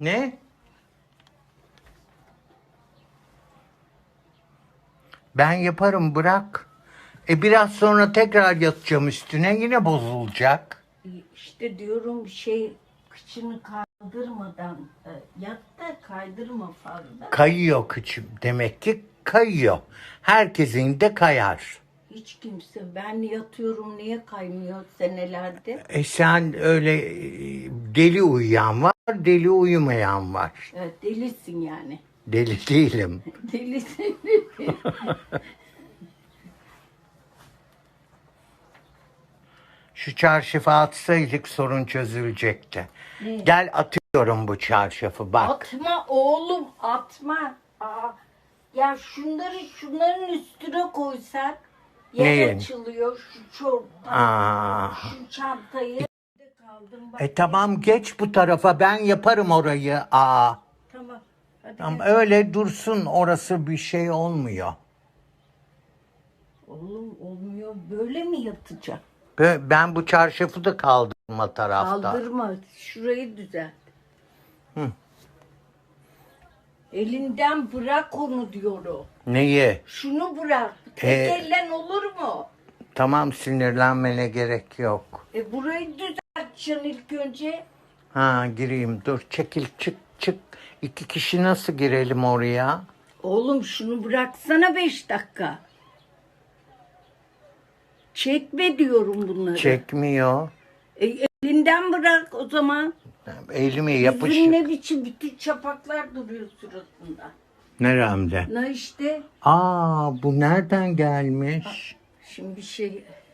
Ne? Ben yaparım bırak. E biraz sonra tekrar yatacağım üstüne yine bozulacak. İşte diyorum şey kıçını kaldırmadan e, yat da kaydırma fazla. Kayıyor kıçım. Demek ki kayıyor. Herkesin de kayar. Hiç kimse ben yatıyorum niye kaymıyor senelerde? E sen öyle e, deli uyuyan var, deli uyumayan var. Evet, delisin yani. Deli değilim. Delisin. Şu çarşafı atsaydık sorun çözülecekti. Ne? Gel atıyorum bu çarşafı bak. atma oğlum atma. Aa, ya şunları şunların üstüne koysak yer Neyin? açılıyor şu çorba. Aa. Şu çantayı kaldım bak. E tamam geç bu tarafa ben yaparım orayı. Aa. Tamam. Hadi Tamam gel. öyle dursun orası bir şey olmuyor. Oğlum olmuyor. Böyle mi yatacak? Be- Ben bu çarşafı da kaldırma tarafta. Kaldırma. Şurayı düzelt. Hı. Elinden bırak onu diyorum. Neyi? Şunu bırak. Tek Ee, ellen olur mu? Tamam sinirlenmene gerek yok. E burayı düzelteceksin ilk önce. Ha gireyim dur çekil çık çık. İki kişi nasıl girelim oraya? Oğlum şunu bıraksana beş dakika. Çekme diyorum bunları. Çekmiyor. E, elinden bırak o zaman. Elimi Yüzün yapışık. ne biçim bütün çapaklar duruyor suratında. Neremde? Ne işte Aa bu nereden gelmiş? şimdi bir şey